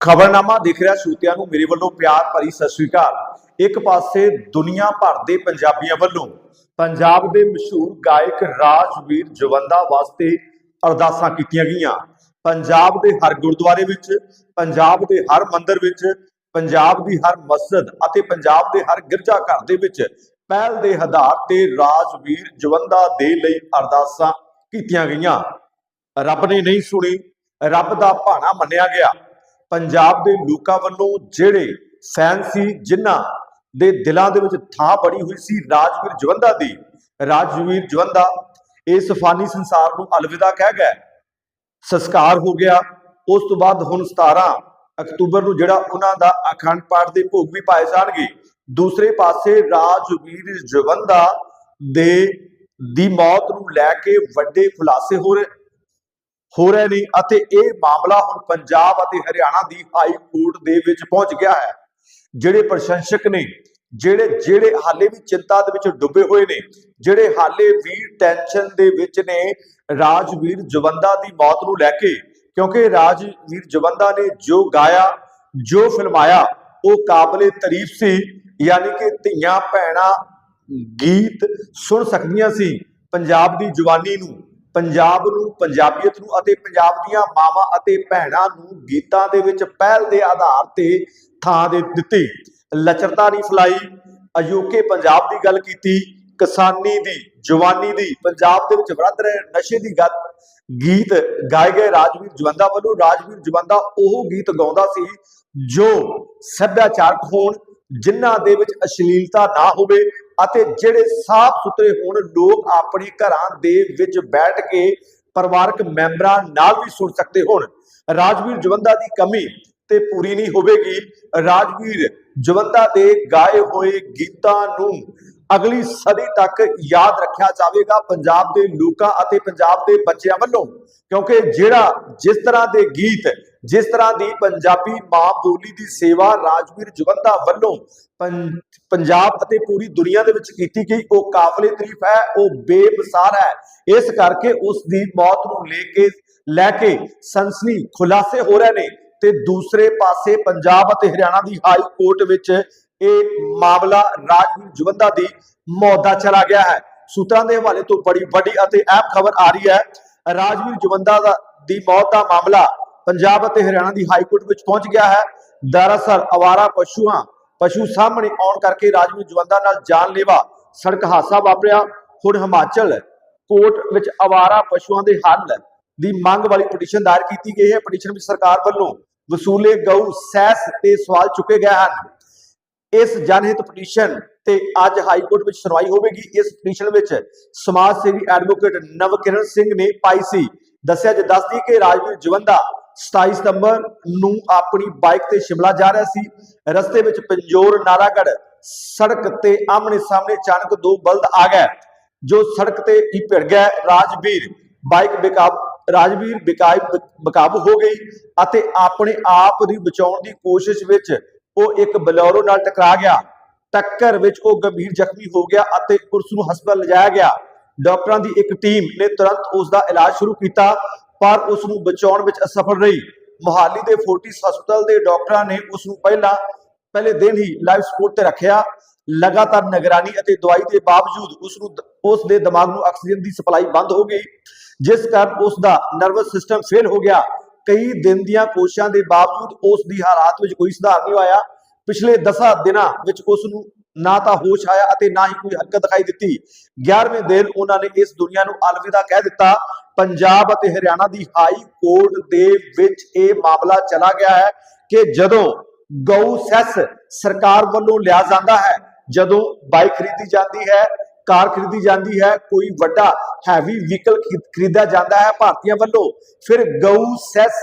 ਖਬਰਨਾਮਾ ਦੇਖ ਰਿਹਾ ਸਰੋਤਿਆਂ ਨੂੰ ਮੇਰੇ ਵੱਲੋਂ ਪਿਆਰ ਭਰੀ ਸਤਿ ਸ੍ਰੀ ਅਕਾਲ। ਇੱਕ ਪਾਸੇ ਦੁਨੀਆ ਭਰ ਦੇ ਪੰਜਾਬੀਆਂ ਵੱਲੋਂ ਪੰਜਾਬ ਦੇ ਮਸ਼ਹੂਰ ਗਾਇਕ ਰਾਜਵੀਰ ਜਵੰਦਾ ਵਾਸਤੇ ਅਰਦਾਸਾਂ ਕੀਤੀਆਂ ਗਈਆਂ। ਪੰਜਾਬ ਦੇ ਹਰ ਗੁਰਦੁਆਰੇ ਵਿੱਚ, ਪੰਜਾਬ ਦੇ ਹਰ ਮੰਦਿਰ ਵਿੱਚ, ਪੰਜਾਬ ਦੀ ਹਰ ਮਸਜਿਦ ਅਤੇ ਪੰਜਾਬ ਦੇ ਹਰ ਗਿਰਜਾ ਘਰ ਦੇ ਵਿੱਚ ਪਹਿਲ ਦੇ ਆਧਾਰ ਤੇ ਰਾਜਵੀਰ ਜਵੰਦਾ ਦੇ ਲਈ ਅਰਦਾਸਾਂ ਕੀਤੀਆਂ ਗਈਆਂ। ਰੱਬ ਨੇ ਨਹੀਂ ਸੁਣੀ, ਰੱਬ ਦਾ ਭਾਣਾ ਮੰਨਿਆ ਗਿਆ। ਪੰਜਾਬ ਦੇ ਲੋਕਾਂ ਵੱਲੋਂ ਜਿਹੜੇ ਫੈਨ ਸੀ, ਜਿਨ੍ਹਾਂ ਦੇ ਦਿਲਾਂ ਦੇ ਵਿੱਚ ਥਾਂ ਬਣੀ ਹੋਈ ਸੀ ਰਾਜਵੀਰ ਜਵੰਦਾ ਦੀ, ਰਾਜਵੀਰ ਜਵੰਦਾ ਇਸ ਫਾਨੀ ਸੰਸਾਰ ਨੂੰ ਅਲਵਿਦਾ ਕਹਿ ਗਿਆ। ਸੰਸਕਾਰ ਹੋ ਗਿਆ। ਉਸ ਤੋਂ ਬਾਅਦ ਹੁਣ 17 ਅਕਤੂਬਰ ਨੂੰ ਜਿਹੜਾ ਉਹਨਾਂ ਦਾ ਅਖੰਡ ਪਾਠ ਦੇ ਭੋਗ ਵੀ ਪਾਏ ਜਾਣਗੇ। ਦੂਸਰੇ ਪਾਸੇ ਰਾਜਵੀਰ ਜਵੰਦਾ ਦੇ, ਦੀ ਮੌਤ ਨੂੰ ਲੈ ਕੇ ਵੱਡੇ ਖੁਲਾਸੇ ਹੋ ਰਹੇ ਹੋ ਰਹੇ ਨੇ ਅਤੇ ਇਹ ਮਾਮਲਾ ਹੁਣ ਪੰਜਾਬ ਅਤੇ ਹਰਿਆਣਾ ਦੀ ਹਾਈ ਕੋਰਟ ਦੇ ਵਿੱਚ ਪਹੁੰਚ ਗਿਆ ਹੈ। ਜਿਹੜੇ ਪ੍ਰਸ਼ੰਸਕ ਨੇ, ਜਿਹੜੇ ਜਿਹੜੇ ਹਾਲੇ ਵੀ ਚਿੰਤਾ ਦੇ ਵਿੱਚ ਡੁੱਬੇ ਹੋਏ ਨੇ, ਜਿਹੜੇ ਹਾਲੇ ਵੀ ਟੈਨਸ਼ਨ ਦੇ ਵਿੱਚ ਨੇ ਰਾਜਵੀਰ ਜਵੰਦਾ ਦੀ ਮੌਤ ਨੂੰ ਲੈ ਕੇ, ਕਿਉਂਕਿ ਰਾਜਵੀਰ ਜਵੰਦਾ ਨੇ ਜੋ ਗਾਇਆ, ਜੋ ਫਿਲਮਾਇਆ, ਉਹ ਕਾਬਲੇ ਤਾਰੀਫ ਸੀ, ਯਾਨੀ ਕਿ ਧੀਆਂ ਭੈਣਾਂ ਗੀਤ ਸੁਣ ਸਕਦੀਆਂ ਸੀ, ਪੰਜਾਬ ਦੀ ਜਵਾਨੀ ਨੂੰ। ਪੰਜਾਬ ਨੂੰ, ਪੰਜਾਬੀਅਤ ਨੂੰ ਅਤੇ ਪੰਜਾਬ ਦੀਆਂ ਮਾਵਾਂ ਅਤੇ ਭੈਣਾਂ ਨੂੰ ਗੀਤਾਂ ਦੇ ਵਿੱਚ ਪਹਿਲ ਦੇ ਆਧਾਰ ਤੇ ਥਾਂ ਦੇ ਦਿੱਤੀ। ਲਚਰਤਾ ਨਹੀਂ ਫਲਾਈ। ਅਯੋਕੇ ਪੰਜਾਬ ਦੀ ਗੱਲ ਕੀਤੀ, ਕਿਸਾਨੀ ਦੀ, ਜਵਾਨੀ ਦੀ, ਪੰਜਾਬ ਦੇ ਵਿੱਚ ਵੱਧ ਰਹੇ ਨਸ਼ੇ ਦੀ ਗੱਲ। ਗੀਤ ਗਾਏ ਗਏ ਰਾਜਵੀਰ ਜਵੰਦਾ ਵੱਲੋਂ। ਰਾਜਵੀਰ ਜਵੰਦਾ ਉਹ ਗੀਤ ਗਾਉਂਦਾ ਸੀ ਜੋ ਸੱਭਿਆਚਾਰਕ ਹੋਣ, ਜਿਨ੍ਹਾਂ ਦੇ ਵਿੱਚ ਅਸ਼ਲੀਲਤਾ ਨਾ ਹੋਵੇ। ਅਤੇ ਜਿਹੜੇ ਸਾਫ਼ ਸੁਥਰੇ ਹੋਣ, ਲੋਕ ਆਪਣੇ ਘਰਾਂ ਦੇ ਵਿੱਚ ਬੈਠ ਕੇ ਪਰਿਵਾਰਕ ਮੈਂਬਰਾਂ ਨਾਲ ਵੀ ਸੁਣ ਸਕਦੇ ਹੋਣ। ਰਾਜਵੀਰ ਜਵੰਦਾ ਦੀ ਕਮੀ ਤੇ ਪੂਰੀ ਨਹੀਂ ਹੋਵੇਗੀ। ਰਾਜਵੀਰ ਜਵੰਦਾ ਦੇ ਗਾਏ ਹੋਏ ਗੀਤਾਂ ਨੂੰ ਅਗਲੀ ਸਦੀ ਤੱਕ ਯਾਦ ਰੱਖਿਆ ਜਾਵੇਗਾ ਪੰਜਾਬ ਦੇ ਲੋਕਾਂ ਅਤੇ ਪੰਜਾਬ ਦੇ ਬੱਚਿਆਂ ਵੱਲੋਂ। ਕਿਉਂਕਿ ਜਿਹੜਾ ਜਿਸ ਤਰ੍ਹਾਂ ਦੇ ਗੀਤ ਜਿਸ ਤਰ੍ਹਾਂ ਦੀ ਪੰਜਾਬੀ ਮਾਂ ਬੋਲੀ ਦੀ ਸੇਵਾ ਰਾਜਵੀਰ ਜਵੰਦਾ ਵੱਲੋਂ ਪੰਜਾਬ ਅਤੇ ਪੂਰੀ ਦੁਨੀਆ ਦੇ ਵਿੱਚ ਕੀਤੀ ਗਈ, ਉਹ ਕਾਬਲੇ ਤਾਰੀਫ ਹੈ, ਉਹ ਬੇਮਿਸਾਲ ਹੈ। ਇਸ ਕਰਕੇ ਉਸ ਦੀ ਮੌਤ ਨੂੰ ਲੈ ਕੇ ਲੈ ਕੇ ਸਨਸਨੀ ਖੁਲਾਸੇ ਹੋ ਰਹੇ ਨੇ ਤੇ ਦੂਸਰੇ ਪਾਸੇ ਪੰਜਾਬ ਅਤੇ ਹਰਿਆਣਾ ਦੀ ਹਾਈ ਕੋਰਟ ਵਿੱਚ ਇਹ ਮਾਮਲਾ ਰਾਜਵੀਰ ਜਵੰਦਾ ਦੀ ਮੌਤ ਦਾ ਚਲਾ ਗਿਆ ਹੈ। ਸੂਤਰਾਂ ਦੇ ਹਵਾਲੇ ਤੋਂ ਬੜੀ ਵੱਡੀ ਅਤੇ ਅਹਿਮ ਖਬਰ ਆ ਰਹੀ ਹੈ, ਰਾਜਵੀਰ ਜਵੰਦਾ ਦੀ ਮੌਤ ਦਾ ਮਾਮਲਾ ਪੰਜਾਬ ਅਤੇ ਹਰਿਆਣਾ ਦੀ ਹਾਈ ਕੋਰਟ ਵਿੱਚ ਪਹੁੰਚ ਗਿਆ ਹੈ। ਦਰਅਸਲ ਅਵਾਰਾ ਪਸ਼ੂਆਂ, ਪਸ਼ੂ ਸਾਹਮਣੇ ਆਉਣ ਕਰਕੇ ਰਾਜਵੀਰ ਜਵੰਦਾ ਨਾਲ ਜਾਨਲੇਵਾ ਸੜਕ ਹਾਦਸਾ ਵਾਪਰਿਆ। ਹੁਣ ਹਿਮਾਚਲ ਕੋਰਟ ਵਿੱਚ ਅਵਾਰਾ ਪਸ਼ੂਆਂ ਦੇ ਹੱਲ ਦੀ ਮੰਗ ਵਾਲੀ ਪਟੀਸ਼ਨ ਦਾਇਰ ਕੀਤੀ ਗਈ ਹੈ। ਪਟੀਸ਼ਨ ਵਿੱਚ ਸਰਕਾਰ ਵੱਲੋਂ ਵਸੂਲੇ ਗਊ ਸੈਸ ਤੇ ਸਵਾਲ ਚੁੱਕੇ ਗਏ ਹਨ। ਇਸ ਜਨਹਿਤ ਪਟੀਸ਼ਨ ਤੇ ਅੱਜ ਹਾਈ ਕੋਰਟ ਵਿੱਚ ਸੁਣਵਾਈ ਹੋਵੇਗੀ। ਇਸ ਪਟੀਸ਼ਨ ਵਿੱਚ ਸਮਾਜ ਸੇਵੀ ਐਡਵੋਕੇਟ ਨਵਕਿਰਨ ਸਿੰਘ ਨੇ ਪਾਈ ਸੀ। ਦੱਸਿਆ, ਜੇ ਦੱਸਦੀ ਕਿ ਰਾਜਵੀਰ ਜਵੰਦਾ 27 ਸਤੰਬਰ ਨੂੰ ਆਪਣੀ ਬਾਈਕ ਤੇ ਸ਼ਿਮਲਾ ਜਾ ਰਿਹਾ ਸੀ। ਰਸਤੇ ਵਿੱਚ ਪੰਜੋਰ ਨਾਰਾਗੜ ਸੜਕ ਤੇ ਆਮਣੇ ਸਾਹਮਣੇ ਅਚਾਨਕ ਦੋ ਬਲਦ ਆ ਗਏ, ਜੋ ਸੜਕ ਤੇ ਹੀ ਭਿੜ ਗਿਆ ਰਾਜਵੀਰ ਬਾਈਕ ਬੇਕਾਬ, ਰਾਜਵੀਰ ਬੇਕਾਬ ਹੋ ਗਈ ਅਤੇ ਆਪਣੇ ਆਪ ਦੀ ਬਚਾਉਣ ਦੀ ਕੋਸ਼ਿਸ਼ ਵਿੱਚ ਉਹ ਇੱਕ ਬਲੌਰੋ ਨਾਲ ਟਕਰਾ ਗਿਆ। ਟੱਕਰ ਵਿੱਚ ਉਹ ਗੰਭੀਰ ਜ਼ਖਮੀ ਹੋ ਗਿਆ ਅਤੇ ਉਸ ਨੂੰ ਹਸਪਤਾਲ ਲਿਜਾਇਆ ਗਿਆ। ਡਾਕਟਰਾਂ ਦੀ ਇੱਕ ਟੀਮ ਨੇ ਤੁਰੰਤ ਉਸ ਦਾ ਇਲਾਜ ਸ਼ੁਰੂ ਕੀਤਾ। ਪਰ ਉਸ ਨੂੰ ਬਚਾਉਣ ਵਿੱਚ ਅਸਫਲ ਰਹੀ। ਮੋਹਾਲੀ ਦੇ ਫੋਰਟਿਸ ਹਸਪਤਾਲ ਦੇ ਡਾਕਟਰਾਂ ਨੇ ਉਸ ਨੂੰ ਪਹਿਲਾਂ, ਪਹਿਲੇ ਦਿਨ ਹੀ ਲਾਈਫ ਸਪੋਰਟ ਤੇ ਰੱਖਿਆ। ਲਗਾਤਾਰ ਨਿਗਰਾਨੀ ਅਤੇ ਦਵਾਈ ਦੇ ਬਾਵਜੂਦ ਉਸ ਨੂੰ ਉਸ ਦੇ ਦਿਮਾਗ ਨੂੰ ਆਕਸੀਜਨ ਦੀ ਸਪਲਾਈ ਬੰਦ ਹੋ ਗਈ, ਜਿਸ ਕਾਰਨ ਉਸ ਦਾ ਨਰਵਸ ਸਿਸਟਮ ਫੇਲ ਹੋ ਗਿਆ। ਕਈ ਦਿਨ ਦੀਆਂ ਕੋਸ਼ਿਸ਼ਾਂ ਦੇ ਬਾਵਜੂਦ ਉਸ ਦੀ ਹਾਲਾਤ ਵਿੱਚ ਕੋਈ ਸੁਧਾਰ ਨਹੀਂ ਹੋਇਆ। ਪਿਛਲੇ 10 ਦਿਨਾਂ ਵਿੱਚ ਉਸ ਨੂੰ ਨਾ ਤਾਂ ਹੋਸ਼ ਆਇਆ ਅਤੇ ਨਾ ਹੀ ਕੋਈ ਹਰਕਤ ਦਿਖਾਈ ਦਿੱਤੀ। 11ਵੇਂ ਦਿਨ ਉਹਨਾਂ ਨੇ ਇਸ ਦੁਨੀਆ ਨੂੰ ਅਲਵਿਦਾ ਕਹਿ ਦਿੱਤਾ ਪੰਜਾਬ ਅਤੇ ਹਰਿਆਣਾ ਦੀ ਹਾਈ ਕੋਰਟ ਦੇ ਵਿੱਚ ਇਹ ਮਾਮਲਾ ਚਲਾ ਗਿਆ ਹੈ ਕਿ ਜਦੋਂ ਗਊ ਸੈਸ ਸਰਕਾਰ ਵੱਲੋਂ ਲਿਆ ਜਾਂਦਾ ਹੈ, ਜਦੋਂ ਬਾਈਕ ਖਰੀਦੀ ਜਾਂਦੀ ਹੈ, ਕਾਰ ਖਰੀਦੀ ਜਾਂਦੀ ਹੈ, ਕੋਈ ਵੱਡਾ ਹੈਵੀ ਵਹੀਕਲ ਖਰੀਦਿਆ ਜਾਂਦਾ ਹੈ ਭਾਰਤੀਆਂ ਵੱਲੋਂ, ਫਿਰ ਗਊ ਸੈਸ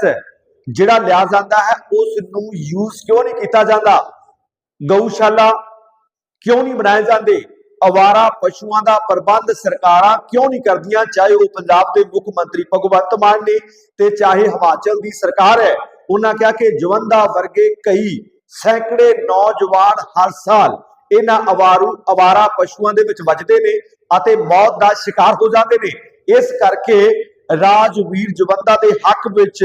ਜਿਹੜਾ ਲਿਆ ਜਾਂਦਾ ਹੈ ਉਸ ਨੂੰ ਯੂਜ਼ ਕਿਉਂ ਨਹੀਂ ਕੀਤਾ ਜਾਂਦਾ? ਗਊਸ਼ਾਲਾ ਕਿਉਂ ਨਹੀਂ ਬਣਾਏ ਜਾਂਦੇ? ਅਵਾਰਾ ਪਸ਼ੂਆਂ ਦਾ ਪ੍ਰਬੰਧ ਸਰਕਾਰਾਂ ਕਿਉਂ ਨਹੀਂ ਕਰਦੀਆਂ? ਚਾਹੇ ਉਹ ਪੰਜਾਬ ਦੇ ਮੁੱਖ ਮੰਤਰੀ ਭਗਵੰਤ ਮਾਨ ਨੇ ਤੇ ਚਾਹੇ ਹਿਮਾਚਲ ਦੀ ਸਰਕਾਰ ਹੈ। ਉਹਨਾਂ ਕਿਹਾ ਕਿ ਜਵੰਦਾ ਵਰਗੇ ਕਈ ਸੈਂਕੜੇ ਨੌਜਵਾਨ ਹਰ ਸਾਲ ਇਹਨਾਂ ਅਵਾਰੂ, ਅਵਾਰਾ ਪਸ਼ੂਆਂ ਦੇ ਵਿੱਚ ਵੱਜਦੇ ਨੇ ਅਤੇ ਮੌਤ ਦਾ ਸ਼ਿਕਾਰ ਹੋ ਜਾਂਦੇ ਨੇ। ਇਸ ਕਰਕੇ ਰਾਜਵੀਰ ਜਵੰਦਾ ਦੇ ਹੱਕ ਵਿੱਚ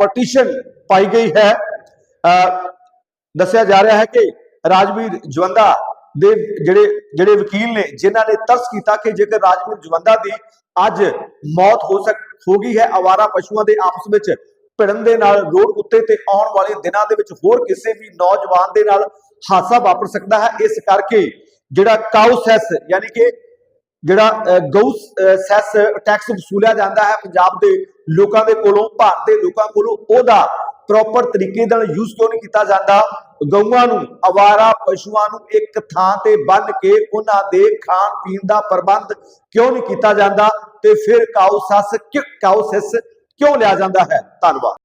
ਪਟੀਸ਼ਨ ਪਾਈ ਗਈ ਹੈ। ਅਹ ਦੱਸਿਆ ਜਾ ਰਿਹਾ ਹੈ ਕਿ ਰਾਜਵੀਰ ਜਵੰਦਾ ਦੇ ਜਿਹੜੇ ਜਿਹੜੇ ਵਕੀਲ ਨੇ, ਜਿਨ੍ਹਾਂ ਨੇ ਤਰਸ ਕੀਤਾ ਕਿ ਜੇਕਰ ਰਾਜਵੀਰ ਜਵੰਦਾ ਦੀ ਅੱਜ ਮੌਤ ਹੋ ਸਕ, ਹੋ ਗਈ ਹੈ ਆਵਾਰਾ ਪਸ਼ੂਆਂ ਦੇ ਆਪਸ ਵਿੱਚ ਭਿੜਨ ਦੇ ਨਾਲ, ਰੋਡ ਉੱਤੇ ਤੇ ਆਉਣ ਵਾਲੇ ਦਿਨਾਂ ਦੇ ਵਿੱਚ ਹੋਰ ਕਿਸੇ ਵੀ ਨੌਜਵਾਨ ਦੇ ਨਾਲ ਹਾਦਸਾ ਵਾਪਰ ਸਕਦਾ ਹੈ। ਇਸ ਕਰਕੇ ਜਿਹੜਾ ਕਾਉ ਸੈਸ, ਯਾਨੀ ਕਿ ਜਿਹੜਾ ਗਊ ਸੈਸ ਟੈਕਸ ਵਸੂਲਿਆ ਜਾਂਦਾ ਹੈ ਪੰਜਾਬ ਦੇ ਲੋਕਾਂ ਦੇ ਕੋਲੋਂ, ਭਾਰਤ ਦੇ ਲੋਕਾਂ ਕੋਲੋਂ, ਉਹਦਾ ਪ੍ਰੋਪਰ ਤਰੀਕੇ ਨਾਲ ਯੂਜ਼ ਕਿਉਂ ਨਹੀਂ ਕੀਤਾ ਜਾਂਦਾ? ਗਊਆਂ ਨੂੰ, ਅਵਾਰਾ ਪਸ਼ੂਆਂ ਨੂੰ ਇੱਕ ਥਾਂ ਤੇ ਬੰਨ੍ਹ ਕੇ ਉਹਨਾਂ ਦੇ ਖਾਣ ਪੀਣ ਦਾ ਪ੍ਰਬੰਧ ਕਿਉਂ ਨਹੀਂ ਕੀਤਾ ਜਾਂਦਾ ਤੇ ਫਿਰ ਕਾਉ ਸੱਸ, ਕਿਉਂ ਕਾਉ ਸੈਸ ਕਿਉਂ ਲਿਆ ਜਾਂਦਾ ਹੈ? ਧੰਨਵਾਦ।